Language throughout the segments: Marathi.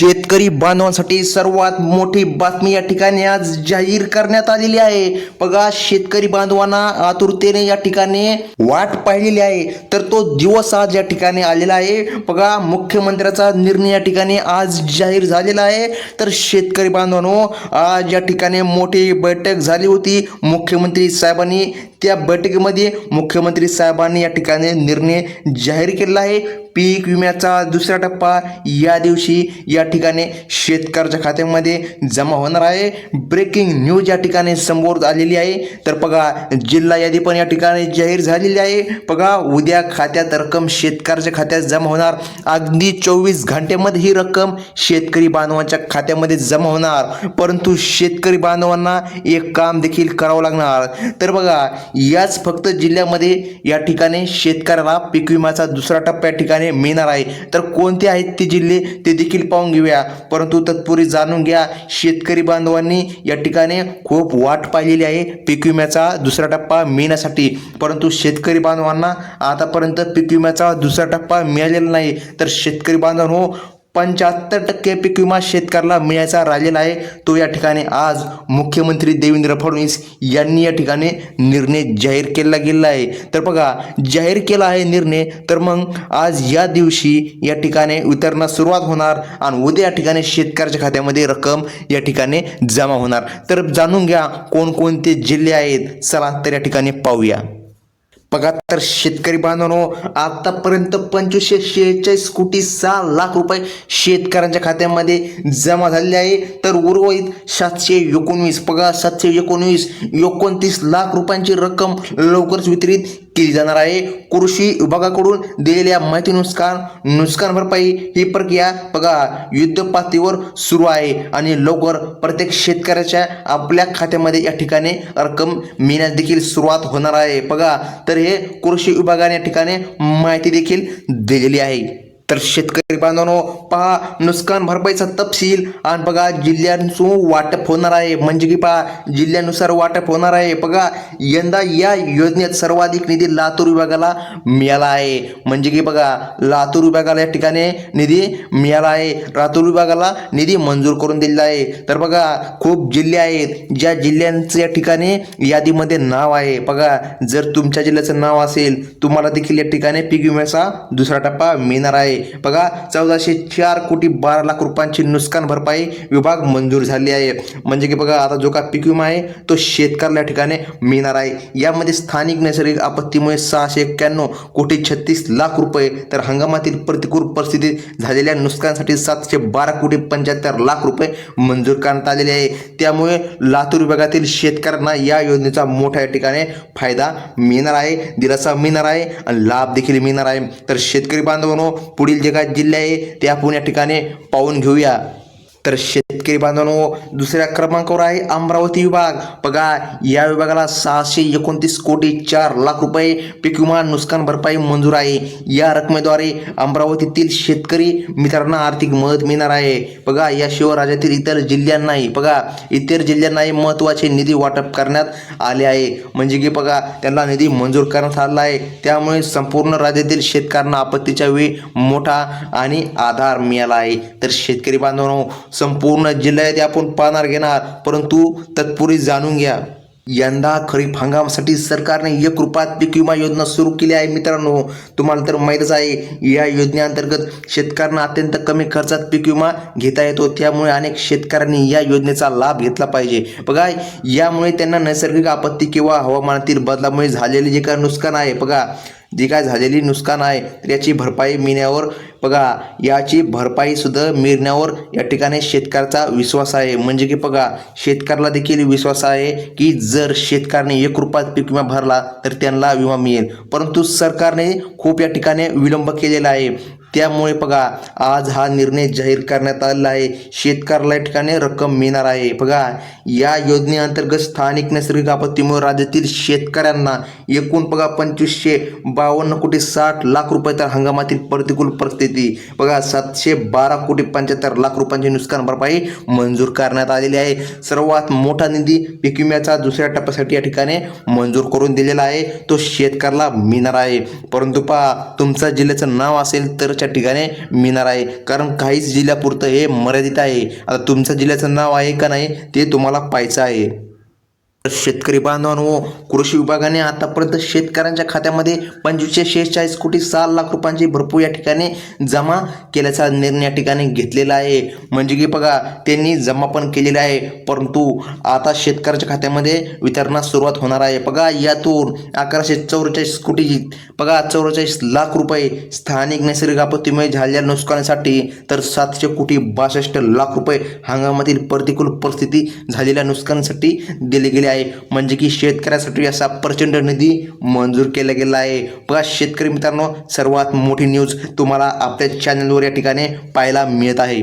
शेतकरी बांधवांसाठी सर्वात मोठी बातमी या ठिकाणी आज जाहीर करण्यात आलेली आहे. बघा शेतकरी बांधवांना आतुरतेने या ठिकाणी वाट पाहिलेली आहे. तर तो दिवस आज या ठिकाणी आलेला आहे. बघा मुख्यमंत्र्याचा निर्णय या ठिकाणी आज जाहीर झालेला आहे. तर शेतकरी बांधवांनो आज या ठिकाणी मोठी बैठक झाली होती. मुख्यमंत्री साहेबांनी त्या बैठकीमध्ये मुख्यमंत्री साहेबांनी या ठिकाणी निर्णय जाहीर केलेला आहे. पीक विम्याचा दुसरा टप्पा या दिवशी या ठिकाणी शेतकऱ्याच्या खात्यामध्ये जमा होणार आहे. ब्रेकिंग न्यूज या ठिकाणी समोर आलेली आहे. तर बघा जिल्हा यादी पण या ठिकाणी जाहीर झालेली आहे. बघा उद्या खात्यात रक्कम शेतकऱ्याच्या खात्यात जमा होणार. अगदी चोवीस घंट्यामध्ये ही रक्कम शेतकरी बांधवांच्या खात्यामध्ये जमा होणार. परंतु शेतकरी बांधवांना एक काम देखील करावं लागणार. तर बघा याच फक्त जिल्ह्यामध्ये या ठिकाणी शेतकऱ्याला पीक विम्याचा दुसरा टप्पा या ठिकाणी मिळणार आहे. तर कोणते आहेत ते जिल्हे ते देखील पाहून घेऊया परंतु तत्पूर्वी जाणून घ्या शेतकरी बांधवांनी या ठिकाणी खूप वाट पाहिलेली आहे पीक विम्याचा दुसरा टप्पा मिळण्यासाठी. परंतु शेतकरी बांधवांना आतापर्यंत पीक विम्याचा दुसरा टप्पा मिळालेला नाही. तर शेतकरी बांधवांनो हो, पंच्याहत्तर टक्के पीक विमा शेतकऱ्याला मिळायचा राहिलेला आहे. तो या ठिकाणी आज मुख्यमंत्री देवेंद्र फडणवीस यांनी या ठिकाणी निर्णय जाहीर केला गेलेला आहे. तर बघा जाहीर केला आहे निर्णय तर मग आज या दिवशी या ठिकाणी वितरणास सुरुवात होणार आणि उद्या या ठिकाणी शेतकऱ्याच्या खात्यामध्ये रक्कम या ठिकाणी जमा होणार. तर जाणून घ्या कोणकोणते जिल्हे आहेत. चला तर या ठिकाणी पाहूया. बघा तर शेतकरी बांधवांनो आतापर्यंत पंचवीसशे शेहेचाळीस कोटी सहा लाख रुपये शेतकऱ्यांच्या खात्यामध्ये जमा झालेले आहे. तर उर्वरित सातशे एकोणवीस बघा सातशे एकोणवीस एकोणतीस लाख रुपयांची रक्कम लवकरच वितरित केली जाणार आहे. कृषी विभागाकडून दिलेल्या माहितीनुसार नुकसान भरपाई ही प्रक्रिया बघा युद्ध पातळीवर सुरू आहे आणि लवकर प्रत्येक शेतकऱ्याच्या आपल्या खात्यामध्ये या ठिकाणी रक्कम मिळण्यास देखील सुरुवात होणार आहे. बघा तर हे कृषी विभागाने या ठिकाणी माहिती देखील दिलेली आहे. तर शेतकरी बांधवांनो पहा नुकसान भरपाईचा तपशील. आणि बघा जिल्ह्यांचं वाटप होणार आहे. म्हणजे की पहा जिल्ह्यानुसार वाटप होणार आहे. बघा यंदा या योजनेत सर्वाधिक निधी लातूर विभागाला मिळाला आहे. म्हणजे की बघा लातूर विभागाला या ठिकाणी निधी मिळाला आहे. लातूर विभागाला निधी मंजूर करून दिलेला आहे. तर बघा खूप जिल्हे आहेत ज्या जिल्ह्यांचं या ठिकाणी यादीमध्ये नाव आहे. बघा जर तुमच्या जिल्ह्याचं नाव असेल तुम्हाला देखील या ठिकाणी पीक विम्याचा दुसरा टप्पा मिळणार आहे. बघा चौदाशे चार कोटी बारा लाख रुपयांची नुकसान भरपाई विभाग मंजूर झाली आहे. म्हणजे की बघा आता जो का पीक विमा आहे तो शेतकऱ्याला ठिकाणी मिळणार आहे. यामध्ये स्थानिक नैसर्गिक आपत्तीमुळे सहाशे एक्क्याण्णव कोटी छत्तीस लाख रुपये तर हंगामातील प्रतिकूल परिस्थितीत झालेल्या नुकसानासाठी सातशे बारा कोटी पंच्याहत्तर लाख रुपये मंजूर करण्यात आलेले आहे. त्यामुळे लातूर विभागातील शेतकऱ्यांना या योजनेचा मोठ्या ठिकाणी फायदा मिळणार आहे दिलासा मिळणार आहे आणि लाभ देखील मिळणार आहे. तर शेतकरी बांधवांनो पुढील जे काय जिल्हे आहे ते आपण या ठिकाणी पाहून घेऊया. तर शेतकरी बांधवांनो दुसऱ्या क्रमांकावर आहे अमरावती विभाग. बघा या विभागाला सहाशे एकोणतीस कोटी चार लाख रुपये पीक विमा नुकसान भरपाई मंजूर आहे. या रकमेद्वारे अमरावतीतील शेतकरी मित्रांना आर्थिक मदत मिळणार आहे. बघा याशिवाय राज्यातील इतर जिल्ह्यांनाही बघा इतर जिल्ह्यांनाही महत्त्वाचे निधी वाटप करण्यात आले आहे. म्हणजे की बघा त्यांना निधी मंजूर करण्यात आला आहे. त्यामुळे संपूर्ण राज्यातील शेतकऱ्यांना आपत्तीच्या वेळी मोठा आणि आधार मिळाला आहे. तर शेतकरी बांधवांनो संपूर्ण जिल्ह्यात आपण पाहणार घेणार. परंतु तत्पूर्वी जाणून घ्या. यंदा खरीप हंगामासाठी सरकारने एक रुपयात पीक विमा योजना सुरू केली आहे मित्रांनो. तुम्हाला तर माहीतच आहे या योजनेअंतर्गत शेतकऱ्यांना अत्यंत कमी खर्चात पीक विमा घेता येतो. त्यामुळे अनेक शेतकऱ्यांनी या योजनेचा लाभ घेतला पाहिजे. बघा यामुळे त्यांना नैसर्गिक आपत्ती किंवा हवामानातील बदलामुळे झालेले जे काय नुकसान आहे बघा. जी काय झालेली नुकसान आहे तर याची भरपाई मिळण्यावर बघा याची भरपाई सुद्धा मिळण्यावर या ठिकाणी शेतकऱ्याचा विश्वास आहे. म्हणजे की बघा शेतकऱ्याला देखील विश्वास आहे की जर शेतकऱ्याने एक रुपयात पीक विमा भरला तर त्यांना विमा मिळेल. परंतु सरकारने खूप या ठिकाणी विलंब केलेला आहे. त्यामुळे बघा आज हा निर्णय जाहीर करण्यात आलेला आहे. शेतकऱ्याला या ठिकाणी रक्कम मिळणार आहे. बघा या योजनेअंतर्गत स्थानिक नैसर्गिक आपत्तीमुळे राज्यातील शेतकऱ्यांना एकूण बघा पंचवीसशे बावन्न कोटी साठ लाख रुपये तर हंगामातील प्रतिकूल परिस्थिती. बघा सातशे बारा कोटी पंच्याहत्तर लाख रुपयांची नुकसान भरपाई मंजूर करण्यात आलेली आहे. सर्वात मोठा निधी पीक विम्याचा दुसऱ्या टप्प्यासाठी या ठिकाणी मंजूर करून दिलेला आहे. तो शेतकऱ्याला मिळणार आहे. परंतु पहा तुमचा जिल्ह्याचं नाव असेल तरच पंचेचाळीसच्या ठिकाणी मिळणार आहे. कारण काहीच जिल्ह्यापुरतं हे मर्यादित आहे. आता तुमच्या जिल्ह्याचं नाव आहे का नाही ते तुम्हाला पाहायचं आहे. शेतकरी बांधवांनो कृषी विभागाने आतापर्यंत शेतकऱ्यांच्या खात्यामध्ये पंचवीसशे शेहेचाळीस कोटी सहा लाख रुपयांची भरपूर या ठिकाणी जमा केल्याचा निर्णय या ठिकाणी घेतलेला आहे. म्हणजे की बघा त्यांनी जमा पण केलेला आहे. परंतु आता शेतकऱ्याच्या खात्यामध्ये वितरणास सुरुवात होणार आहे. बघा यातून अकराशे चौवेचाळीस कोटी बघा चौवेचाळीस लाख रुपये स्थानिक नैसर्गिक आपत्तीमुळे झालेल्या नुकसानीसाठी तर सातशे कोटी बासष्ट लाख रुपये हंगामातील प्रतिकूल परिस्थिती झालेल्या नुकसानीसाठी दिले गेले आहे. म्हणजे की शेतकऱ्यासाठी असा प्रचंड निधी मंजूर केला गेला आहे. बघा शेतकरी मित्रांनो सर्वात मोठी न्यूज तुम्हाला आपल्या चॅनलवर या ठिकाणी पाहायला मिळत आहे.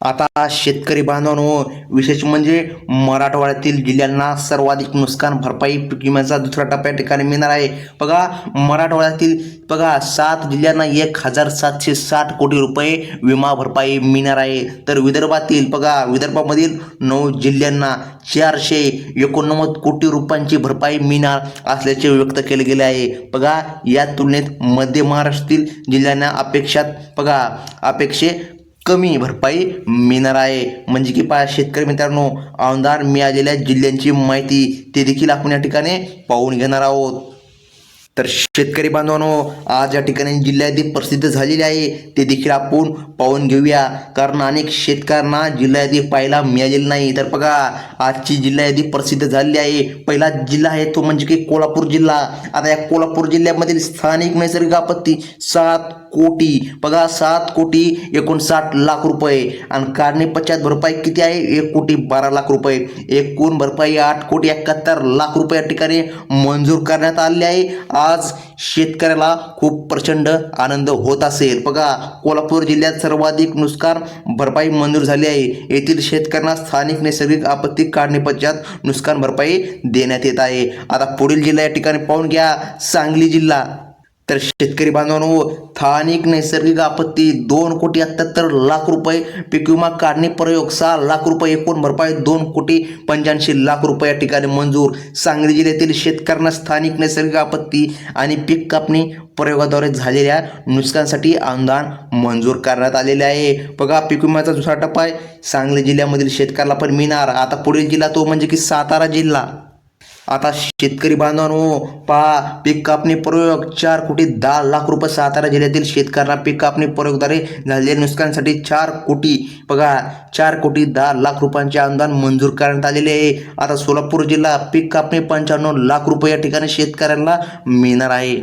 आता शेतकरी बांधवांनो विशेष म्हणजे मराठवाड्यातील जिल्ह्यांना सर्वाधिक नुकसान भरपाई पीक विम्याचा दुसरा टप्प्या ठिकाणी मिळणार आहे. बघा मराठवाड्यातील बघा सात जिल्ह्यांना एक हजार सातशे साठ कोटी रुपये विमा भरपाई मिळणार आहे. तर विदर्भातील बघा विदर्भामधील नऊ जिल्ह्यांना चारशे एकोणनव्वद कोटी रुपयांची भरपाई मिळणार असल्याचे व्यक्त केले गेले आहे. बघा या तुलनेत मध्य महाराष्ट्रातील जिल्ह्यांना अपेक्षात बघा अपेक्षे कमी भरपाई मिळणार आहे. म्हणजे की पा शेतकरी मित्रांनो अनुदान मिळालेल्या जिल्ह्यांची माहिती ते देखील आपण या ठिकाणी पाहून घेणार आहोत. तर शेतकरी बांधवांनो आज या ठिकाणी जिल्ह्यात प्रसिद्ध झालेली आहे ते देखील आपण पाहून घेऊया. कारण अनेक शेतकऱ्यांना जिल्ह्यादी पाहायला मिळालेली नाही. तर बघा आजची जिल्हा प्रसिद्ध झालेली आहे पहिला जिल्हा आहे तो म्हणजे की कोल्हापूर जिल्हा. आता या कोल्हापूर जिल्ह्यामधील स्थानिक नैसर्गिक आपत्ती सात कोटी बघा सात कोटी एकोणसाठ लाख रुपये. आणि काढणे पश्चात भरपाई किती आहे? एक कोटी बारा लाख रुपये. एकूण भरपाई आठ कोटी एकाहत्तर लाख रुपये या ठिकाणी मंजूर करण्यात आले आहे. आज शेतकऱ्याला खूप प्रचंड आनंद होत असेल. बघा कोल्हापूर जिल्ह्यात सर्वाधिक नुकसान भरपाई मंजूर झाली आहे. येथील शेतकऱ्यांना स्थानिक नैसर्गिक आपत्ती काढणेपश्चात नुकसान भरपाई देण्यात येत आहे. आता पुढील जिल्हा या ठिकाणी पाहून घ्या. सांगली जिल्हा. तर शेतकरी बांधवांनो स्थानिक नैसर्गिक आपत्ती दोन कोटी अठ्ठ्याहत्तर लाख रुपये पीक विमा काढणी प्रयोग सहा लाख रुपये एकूण भरपाई दोन कोटी पंच्याऐंशी लाख रुपये या ठिकाणी मंजूर. सांगली जिल्ह्यातील शेतकऱ्यांना स्थानिक नैसर्गिक आपत्ती आणि पीक कापणी प्रयोगाद्वारे झालेल्या नुकसानासाठी अनुदान मंजूर करण्यात आलेले आहे. बघा पीक विम्याचा दुसरा टप्पा आहे. सांगली जिल्ह्यामधील शेतकऱ्याला पण मिळणार. आता पुढील जिल्हा तो म्हणजे की सातारा जिल्हा. आता शेतकरी बांधवांनो पहा पीक कापणी प्रयोग चार कोटी दहा लाख रुपये सातारा जिल्ह्यातील शेतकऱ्यांना पीक कापणी प्रयोगद्वारे झालेल्या नुकसानीसाठी चार कोटी बघा चार कोटी दहा लाख रुपयांचे अनुदान मंजूर करण्यात आलेले आहे. आता सोलापूर जिल्हा पीक कापणी पंच्याण्णव लाख रुपये या ठिकाणी शेतकऱ्यांना मिळणार आहे.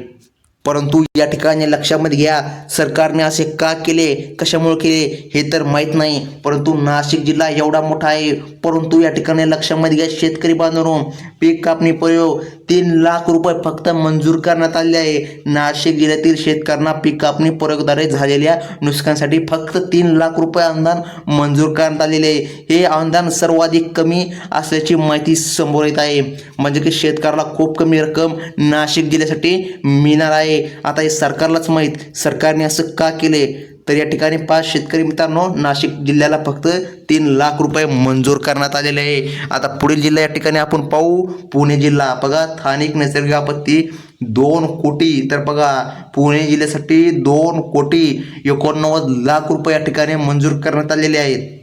परंतु या ठिकाणी लक्षामध्ये घ्या सरकारने असे का केले कशामुळे केले हे तर माहीत नाही. परंतु नाशिक जिल्हा एवढा मोठा आहे परंतु या ठिकाणी लक्षामध्ये घ्या शेतकरी बांधवांनो पीक कापणी प्रयोग तीन लाख रुपये फक्त मंजूर करण्यात आले आहे. नाशिक जिल्ह्यातील शेतकऱ्यांना पीक कापणी प्रयोगद्वारे झालेल्या नुकसानीसाठी फक्त तीन लाख रुपये अनुदान मंजूर करण्यात आलेले आहे. हे अनुदान सर्वाधिक कमी असल्याची माहिती समोर येत आहे. म्हणजे की शेतकऱ्याला खूप कमी रक्कम नाशिक जिल्ह्यासाठी मिळणार आहे. आता हे सरकारलाच माहीत सरकारने असं का केले? तर या ठिकाणी पाच शेतकरी मित्रांनो नाशिक जिल्ह्याला फक्त तीन लाख रुपये मंजूर करण्यात आलेले आहे. आता पुढील जिल्हा या ठिकाणी आपण पाहू. पुणे जिल्हा बघा स्थानिक नैसर्गिक आपत्ती दोन कोटी. तर बघा पुणे जिल्ह्यासाठी दोन कोटी एकोणनव्वद लाख रुपये या ठिकाणी मंजूर करण्यात आलेले आहेत.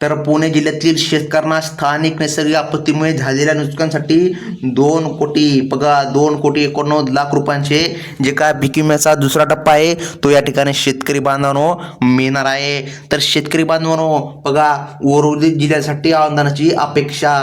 तर पुणे जिल्ह्यातील शेतकऱ्यांना स्थानिक नैसर्गिक आपत्तीमुळे झालेल्या नुकसानीसाठी दोन कोटी बघा दोन कोटी एकोणनव्वद लाख रुपयांचे जे काय पीक विम्याचा दुसरा टप्पा आहे तो या ठिकाणी शेतकरी बांधवांनो मिळणार आहे. तर शेतकरी बांधवांनो बघा उर्वरित जिल्ह्यासाठी अनुदानाची अपेक्षा.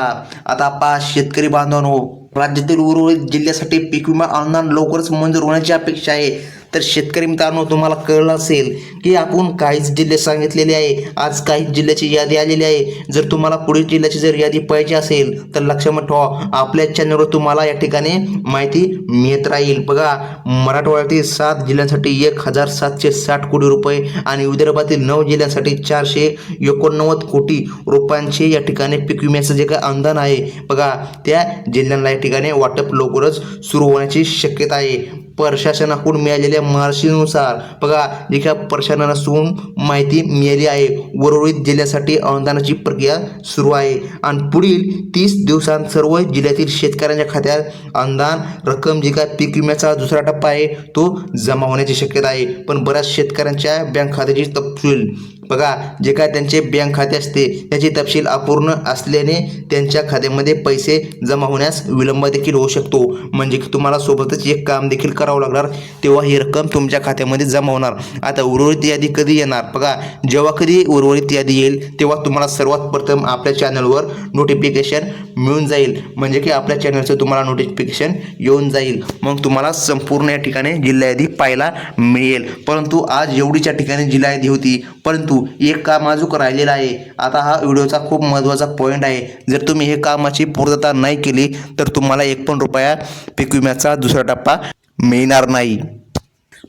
आता पा शेतकरी बांधवांनो राज्यातील उर्वरित जिल्ह्यासाठी पीक विमा अनुदान लवकरच मंजूर होण्याची अपेक्षा आहे. तर शेतकरी मित्रांनो तुम्हाला कळलं असेल की आपण काहीच जिल्हे सांगितलेले आहे. आज काही जिल्ह्याची यादी आलेली आहे. जर तुम्हाला पुढील जिल्ह्याची जर यादी पाहिजे असेल तर लक्षात ठेवा. आपल्या चॅनलवर तुम्हाला या ठिकाणी माहिती मिळत राहील. बघा मराठवाड्यातील सात जिल्ह्यांसाठी एक हजार सातशे साठ कोटी रुपये आणि विदर्भातील नऊ जिल्ह्यांसाठी चारशे एकोणनव्वद कोटी रुपयांचे या ठिकाणी पीक विम्याचं जे काही अनुदान आहे बघा त्या जिल्ह्यांना या ठिकाणी वाटप लवकरच सुरू होण्याची शक्यता आहे. प्रशासनाकडून मिळालेल्या मार्गदर्शनानुसार बघा जे काय प्रशासनाकडून माहिती मिळाली आहे. उर्वरित जिल्ह्यासाठी अनुदानाची प्रक्रिया सुरू आहे. आणि पुढील तीस दिवसांत सर्व जिल्ह्यातील शेतकऱ्यांच्या खात्यात अनुदान रक्कम जे काय पीक विम्याचा दुसरा टप्पा आहे तो जमा होण्याची शक्यता आहे. पण बऱ्याच शेतकऱ्यांच्या बँक खात्याची तपशील बघा जे काय त्यांचे बँक खाते असते त्याची तपशील अपूर्ण असल्याने त्यांच्या खात्यामध्ये पैसे जमा होण्यास विलंब देखील होऊ शकतो. म्हणजे की तुम्हाला सोबतच एक काम देखील करावं लागणार तेव्हा ही रक्कम तुमच्या खात्यामध्ये जमा होणार. आता उर्वरित यादी कधी येणार? बघा जेव्हा कधी उर्वरित यादी येईल तेव्हा तुम्हाला सर्वात प्रथम आपल्या चॅनलवर नोटिफिकेशन मिळून जाईल. म्हणजे की आपल्या चॅनलचं तुम्हाला नोटिफिकेशन येऊन जाईल. मग तुम्हाला संपूर्ण या ठिकाणी जिल्हा यादी पाहायला मिळेल. परंतु आज एवढीच्या ठिकाणी जिल्हा यादी होती. परंतु एक काम अजूक राहिलेलं आहे. आता हा व्हिडिओचा खूप महत्त्वाचा पॉईंट आहे. जर तुम्ही हे कामाची पूर्तता नाही केली तर तुम्हाला एक पण रुपया पीक विम्याचा दुसरा टप्पा मिळणार नाही.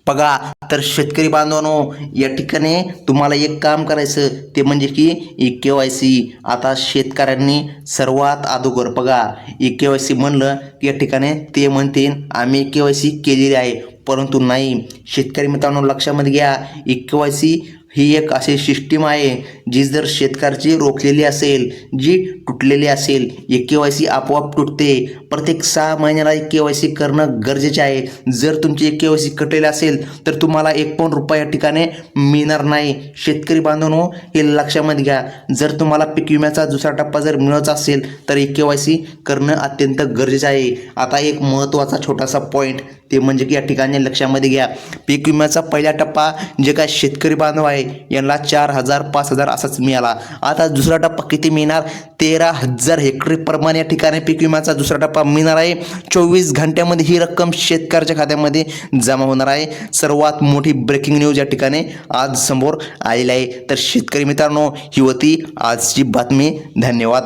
बघा तर शेतकरी बांधवांनो या ठिकाणी तुम्हाला एक काम करायचं ते म्हणजे की ई के वाय सी. आता शेतकऱ्यांनी सर्वात अगोदर बघा ई के वाय सी म्हणलं की या ठिकाणी ते म्हणतील आम्ही के वाय सी केलेली आहे. परंतु नाही. शेतकरी मित्रांनो लक्षामध्ये घ्या ई के वाय सी ही एक अशी सिस्टीम आहे जी जर शेतकऱ्याची रोखलेली असेल जी तुटलेली असेल एक के वाय सी आपोआप तुटते. प्रत्येक सहा महिन्याला एक के वाय सी करणं गरजेचे आहे. जर तुमची एक के वाय सी कटलेली असेल तर तुम्हाला एक पण रुपया या ठिकाणी मिळणार नाही. शेतकरी बांधवांनो हे लक्षामध्ये घ्या. जर तुम्हाला पीक विम्याचा दुसरा टप्पा जर मिळवायचा असेल तर एक के वाय सी करणं अत्यंत गरजेचं आहे. आता एक महत्त्वाचा छोटासा पॉईंट ते म्हणजे की या ठिकाणी लक्षामध्ये घ्या. पीक विम्याचा पहिला टप्पा जे काय शेतकरी बांधव आहे यांना चार हजार पाच हजार असाच मिळाला. आता दुसरा टप्पा किती मिळणार? तेरा हजार हेक्टरीप्रमाणे या ठिकाणी पीक विम्याचा दुसरा टप्पा मिळणार आहे. चोवीस घंट्यामध्ये ही रक्कम शेतकऱ्याच्या खात्यामध्ये जमा होणार आहे. सर्वात मोठी ब्रेकिंग न्यूज या ठिकाणी आज समोर आलेली आहे. तर शेतकरी मित्रांनो ही होती आजची बातमी. धन्यवाद.